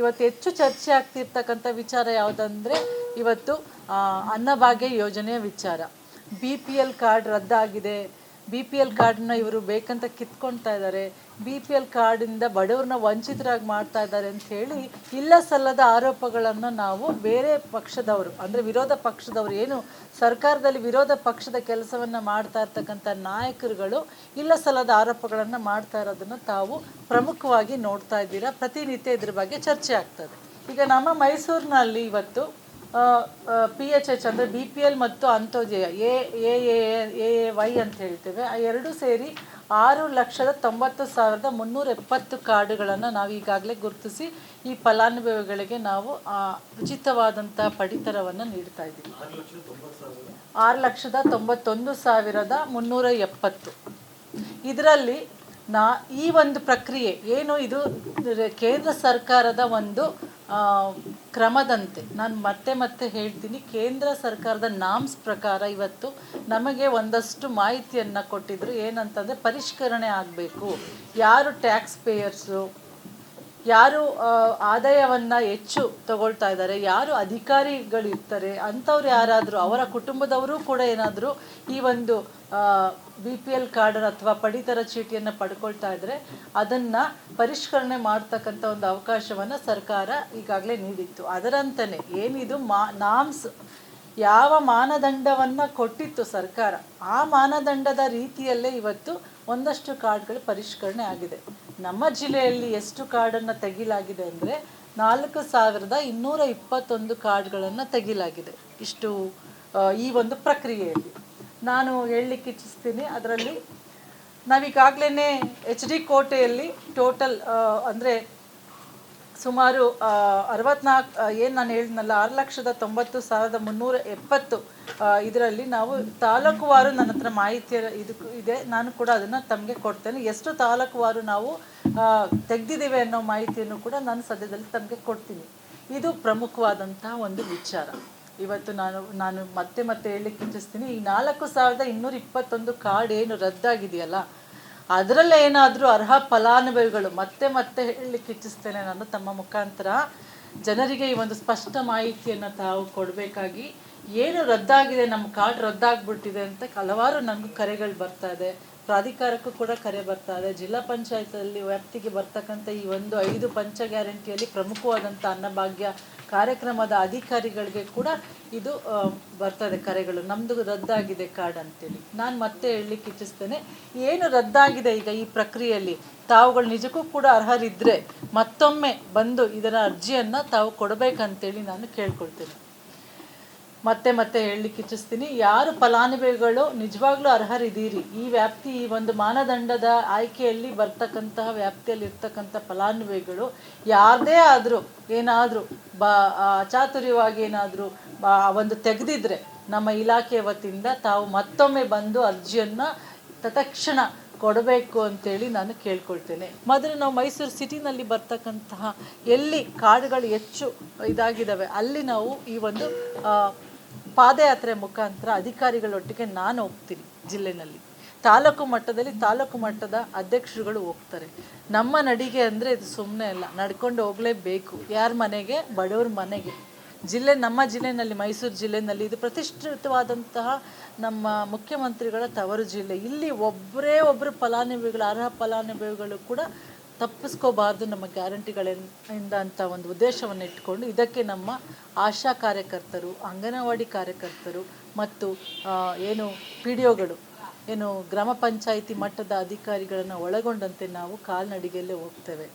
ಇವತ್ತು ಹೆಚ್ಚು ಚರ್ಚೆ ಆಗ್ತಿರ್ತಕ್ಕಂಥ ವಿಚಾರ ಯಾವುದಂದರೆ ಇವತ್ತು ಅನ್ನಭಾಗ್ಯ ಯೋಜನೆಯ ವಿಚಾರ. ಬಿ ಪಿ ಎಲ್ ಕಾರ್ಡ್ ರದ್ದಾಗಿದೆ. ಬಿ ಪಿ ಎಲ್ ಕಾರ್ಡ್ನ ಇವರು ಬೇಕಂತ ಕಿತ್ಕೊಳ್ತಾ ಇದ್ದಾರೆ ಬಿ ಪಿ ಎಲ್ ಕಾರ್ಡಿಂದ ಬಡವ್ರನ್ನ ವಂಚಿತರಾಗಿ ಮಾಡ್ತಾ ಇದ್ದಾರೆ ಅಂತ ಹೇಳಿ ಇಲ್ಲ ಸಲ್ಲದ ಆರೋಪಗಳನ್ನು ನಾವು ಬೇರೆ ಪಕ್ಷದವರು, ಅಂದರೆ ವಿರೋಧ ಪಕ್ಷದವರು ಏನು ಸರ್ಕಾರದಲ್ಲಿ ವಿರೋಧ ಪಕ್ಷದ ಕೆಲಸವನ್ನು ಮಾಡ್ತಾ ಇರ್ತಕ್ಕಂಥ ನಾಯಕರುಗಳು ಇಲ್ಲ ಸಲ್ಲದ ಆರೋಪಗಳನ್ನು ಮಾಡ್ತಾ ಇರೋದನ್ನು ತಾವು ಪ್ರಮುಖವಾಗಿ ನೋಡ್ತಾ ಇದ್ದೀರಾ. ಪ್ರತಿನಿತ್ಯ ಇದ್ರ ಬಗ್ಗೆ ಚರ್ಚೆ ಆಗ್ತದೆ. ಈಗ ನಮ್ಮ ಮೈಸೂರಿನಲ್ಲಿ ಇವತ್ತು ಪಿ ಎಚ್ ಎಚ್ ಅಂದರೆ ಬಿ ಪಿ ಎಲ್ ಮತ್ತು Antyodaya A A A A Y ಅಂತ ಹೇಳ್ತೇವೆ. ಆ ಎರಡೂ ಸೇರಿ ಆರು ಲಕ್ಷದ ತೊಂಬತ್ತು ಸಾವಿರದ ಮುನ್ನೂರ ಎಪ್ಪತ್ತು ಕಾರ್ಡುಗಳನ್ನು ನಾವು ಈಗಾಗಲೇ ಗುರುತಿಸಿ ಈ ಫಲಾನುಭವಿಗಳಿಗೆ ನಾವು ಉಚಿತವಾದಂಥ ಪಡಿತರವನ್ನು ನೀಡ್ತಾ ಇದ್ದೀವಿ. ಆರು ಲಕ್ಷದ ತೊಂಬತ್ತೊಂದು ಸಾವಿರದ ಮುನ್ನೂರ ಎಪ್ಪತ್ತು. ಇದರಲ್ಲಿ ನಾ, ಈ ಒಂದು ಪ್ರಕ್ರಿಯೆ, ಏನು ಇದು, ಕೇಂದ್ರ ಸರ್ಕಾರದ ಒಂದು ಕ್ರಮದಂತೆ. ನಾನು ಮತ್ತೆ ಮತ್ತೆ ಹೇಳ್ತೀನಿ, ಕೇಂದ್ರ ಸರ್ಕಾರದ ನಾಮ್ಸ್ ಪ್ರಕಾರ ಇವತ್ತು ನಮಗೆ ಒಂದಷ್ಟು ಮಾಹಿತಿಯನ್ನು ಕೊಟ್ಟಿದ್ರು. ಏನಂತಂದರೆ ಪರಿಷ್ಕರಣೆ ಆಗಬೇಕು. ಯಾರು ಟ್ಯಾಕ್ಸ್ ಪೇಯರ್ಸು ಯಾರು ಆದಾಯವನ್ನ ಹೆಚ್ಚು ತಗೊಳ್ತಾ ಇದ್ದಾರೆ, ಯಾರು ಅಧಿಕಾರಿಗಳಿರ್ತಾರೆ, ಅಂಥವ್ರು ಯಾರಾದರೂ, ಅವರ ಕುಟುಂಬದವರು ಕೂಡ ಏನಾದರೂ ಈ ಒಂದು ಬಿ ಪಿ ಎಲ್ ಕಾರ್ಡ್ ಅಥವಾ ಪಡಿತರ ಚೀಟಿಯನ್ನು ಪಡ್ಕೊಳ್ತಾ ಇದ್ದರೆ ಅದನ್ನು ಪರಿಷ್ಕರಣೆ ಮಾಡ್ತಕ್ಕಂಥ ಒಂದು ಅವಕಾಶವನ್ನು ಸರ್ಕಾರ ಈಗಾಗಲೇ ನೀಡಿತ್ತು. ಅದರಂತನೇ ಏನಿದು, ಮಾ, ನಾಮ್ಸ್ ಯಾವ ಮಾನದಂಡವನ್ನು ಕೊಟ್ಟಿತ್ತು ಸರ್ಕಾರ, ಆ ಮಾನದಂಡದ ರೀತಿಯಲ್ಲೇ ಇವತ್ತು ಒಂದಷ್ಟು ಕಾರ್ಡ್ಗಳು ಪರಿಷ್ಕರಣೆ ಆಗಿದೆ. ನಮ್ಮ ಜಿಲ್ಲೆಯಲ್ಲಿ ಎಷ್ಟು ಕಾರ್ಡನ್ನು ತೆಗಿಲಾಗಿದೆ ಅಂದರೆ ನಾಲ್ಕು ಸಾವಿರದ ಇನ್ನೂರ ಇಪ್ಪತ್ತೊಂದು ಕಾರ್ಡ್ಗಳನ್ನು ತೆಗಿಲಾಗಿದೆ. ಇಷ್ಟು ಈ ಒಂದು ಪ್ರಕ್ರಿಯೆಯಲ್ಲಿ. ನಾನು ಹೇಳಲಿಕ್ಕೆ ಇಚ್ಛಿಸ್ತೀನಿ, ಅದರಲ್ಲಿ ನಾವೀಗಾಗಲೇ ಎಚ್ ಡಿ ಕೋಟೆಯಲ್ಲಿ ಟೋಟಲ್ ಅಂದರೆ ಸುಮಾರು ಅರವತ್ನಾಲ್ಕು ಏನು ನಾನು ಹೇಳಿದ್ನಲ್ಲ, ಆರು ಲಕ್ಷದ ತೊಂಬತ್ತು ಸಾವಿರದ ಮುನ್ನೂರ ಎಪ್ಪತ್ತು ಇದರಲ್ಲಿ ನಾವು ತಾಲೂಕುವಾರು ನನ್ನ ಹತ್ರ ಮಾಹಿತಿ ಇದು ಇದೆ. ನಾನು ಕೂಡ ಅದನ್ನು ತಮಗೆ ಕೊಡ್ತೇನೆ. ಎಷ್ಟು ತಾಲೂಕುವಾರು ನಾವು ತೆಗೆದಿದ್ದೇವೆ ತೆಗ್ದಿದ್ದೇವೆ ಅನ್ನೋ ಮಾಹಿತಿಯನ್ನು ಕೂಡ ನಾನು ಸದ್ಯದಲ್ಲಿ ತಮಗೆ ಕೊಡ್ತೀನಿ. ಇದು ಪ್ರಮುಖವಾದಂತಹ ಒಂದು ವಿಚಾರ. ಇವತ್ತು ನಾನು ನಾನು ಮತ್ತೆ ಮತ್ತೆ ಹೇಳಲಿಕ್ಕೆ ಇಚ್ಛಿಸ್ತೀನಿ. ಈ ನಾಲ್ಕು ಸಾವಿರದ ಇನ್ನೂರ ಇಪ್ಪತ್ತೊಂದು ಕಾರ್ಡ್ ಏನು ರದ್ದಾಗಿದೆಯಲ್ಲ ಅದರಲ್ಲೇ ಏನಾದರೂ ಅರ್ಹ ಫಲಾನುಭವಿಗಳು ಮತ್ತೆ ಮತ್ತೆ ಹೇಳಲಿಕ್ಕೆ ಇಚ್ಛಿಸ್ತೇನೆ ನಾನು ತಮ್ಮ ಮುಖಾಂತರ. ಜನರಿಗೆ ಈ ಒಂದು ಸ್ಪಷ್ಟ ಮಾಹಿತಿಯನ್ನು ತಾವು ಕೊಡಬೇಕಾಗಿ ಏನು ರದ್ದಾಗಿದೆ, ನಮ್ಮ ಕಾರ್ಡ್ ರದ್ದಾಗ್ಬಿಟ್ಟಿದೆ ಅಂತ ಹಲವಾರು ನನಗೂ ಕರೆಗಳು ಬರ್ತಾ ಇದೆ. ಪ್ರಾಧಿಕಾರಕ್ಕೂ ಕೂಡ ಕರೆ ಬರ್ತಾ ಇದೆ. ಜಿಲ್ಲಾ ಪಂಚಾಯತಲ್ಲಿ ವ್ಯಾಪ್ತಿಗೆ ಬರ್ತಕ್ಕಂಥ ಈ ಒಂದು ಐದು ಪಂಚ ಗ್ಯಾರಂಟಿಯಲ್ಲಿ ಪ್ರಮುಖವಾದಂಥ ಅನ್ನಭಾಗ್ಯ ಕಾರ್ಯಕ್ರಮದ ಅಧಿಕಾರಿಗಳಿಗೆ ಕೂಡ ಇದು ಬರ್ತದೆ ಕರೆಗಳು. ನಮ್ಮದು ರದ್ದಾಗಿದೆ ಕಾರ್ಡ್ ಅಂತೇಳಿ. ನಾನು ಮತ್ತೆ ಹೇಳಲಿಕ್ಕೆ ಇಚ್ಛಿಸ್ತೇನೆ, ಏನು ರದ್ದಾಗಿದೆ ಈಗ ಈ ಪ್ರಕ್ರಿಯೆಯಲ್ಲಿ? ತಾವುಗಳು ನಿಜಕ್ಕೂ ಕೂಡ ಅರ್ಹರಿದ್ದರೆ ಮತ್ತೊಮ್ಮೆ ಬಂದು ಇದರ ಅರ್ಜಿಯನ್ನು ತಾವು ಕೊಡಬೇಕಂತೇಳಿ ನಾನು ಕೇಳ್ಕೊಳ್ತೇನೆ. ಮತ್ತೆ ಮತ್ತೆ ಹೇಳಲಿಕ್ಕೆ ಇಚ್ಛಿಸ್ತೀನಿ. ಯಾರು ಫಲಾನುಭವಿಗಳು ನಿಜವಾಗ್ಲೂ ಅರ್ಹರಿದ್ದೀರಿ? ಈ ವ್ಯಾಪ್ತಿ, ಈ ಒಂದು ಮಾನದಂಡದ ಆಯ್ಕೆಯಲ್ಲಿ ಬರ್ತಕ್ಕಂತಹ ವ್ಯಾಪ್ತಿಯಲ್ಲಿ ಇರ್ತಕ್ಕಂಥ ಫಲಾನುಭವಿಗಳು ಯಾರದೇ ಆದರೂ, ಏನಾದರೂ, ಬ ಅಚಾತುರ್ಯವಾಗಿ ಏನಾದರೂ ಒಂದು ತೆಗೆದಿದ್ರೆ ನಮ್ಮ ಇಲಾಖೆ ವತಿಯಿಂದ ತಾವು ಮತ್ತೊಮ್ಮೆ ಬಂದು ಅರ್ಜಿಯನ್ನು ತತ್ಕ್ಷಣ ಕೊಡಬೇಕು ಅಂತೇಳಿ ನಾನು ಕೇಳ್ಕೊಳ್ತೇನೆ. ಮೊದಲು ನಾವು ಮೈಸೂರು ಸಿಟಿನಲ್ಲಿ ಬರ್ತಕ್ಕಂತಹ ಎಲ್ಲಿ ಕಾಡುಗಳು ಹೆಚ್ಚು ಇದಾಗಿದ್ದಾವೆ ಅಲ್ಲಿ ನಾವು ಈ ಒಂದು ಪಾದಯಾತ್ರೆ ಮುಖಾಂತರ ಅಧಿಕಾರಿಗಳೊಟ್ಟಿಗೆ ನಾನು ಹೋಗ್ತೀನಿ ಜಿಲ್ಲೆನಲ್ಲಿ. ತಾಲೂಕು ಮಟ್ಟದಲ್ಲಿ ತಾಲೂಕು ಮಟ್ಟದ ಅಧ್ಯಕ್ಷರುಗಳು ಹೋಗ್ತಾರೆ. ನಮ್ಮ ನಡಿಗೆ ಅಂದರೆ ಇದು ಸುಮ್ಮನೆ ಅಲ್ಲ, ನಡ್ಕೊಂಡು ಹೋಗಲೇಬೇಕು. ಯಾರ ಮನೆಗೆ? ಬಡವ್ರ ಮನೆಗೆ. ಜಿಲ್ಲೆ, ನಮ್ಮ ಜಿಲ್ಲೆನಲ್ಲಿ, ಮೈಸೂರು ಜಿಲ್ಲೆನಲ್ಲಿ ಇದು ಪ್ರತಿಷ್ಠಿತವಾದಂತಹ ನಮ್ಮ ಮುಖ್ಯಮಂತ್ರಿಗಳ ತವರು ಜಿಲ್ಲೆ. ಇಲ್ಲಿ ಒಬ್ಬರೇ ಒಬ್ಬರು ಫಲಾನುಭವಿಗಳು, ಅರ್ಹ ಫಲಾನುಭವಿಗಳು ಕೂಡ ತಪ್ಪಿಸ್ಕೋಬಾರ್ದು ನಮ್ಮ ಗ್ಯಾರಂಟಿಗಳಿಂದ ಅಂತ ಒಂದು ಉದ್ದೇಶವನ್ನು ಇಟ್ಕೊಂಡು ಇದಕ್ಕೆ ನಮ್ಮ ಆಶಾ ಕಾರ್ಯಕರ್ತರು, ಅಂಗನವಾಡಿ ಕಾರ್ಯಕರ್ತರು ಮತ್ತು ಏನು ಪಿ ಡಿ ಒಗಳು, ಏನು ಗ್ರಾಮ ಪಂಚಾಯಿತಿ ಮಟ್ಟದ ಅಧಿಕಾರಿಗಳನ್ನು ಒಳಗೊಂಡಂತೆ ನಾವು ಕಾಲ್ನಡಿಗೆಯಲ್ಲೇ ಹೋಗ್ತೇವೆ.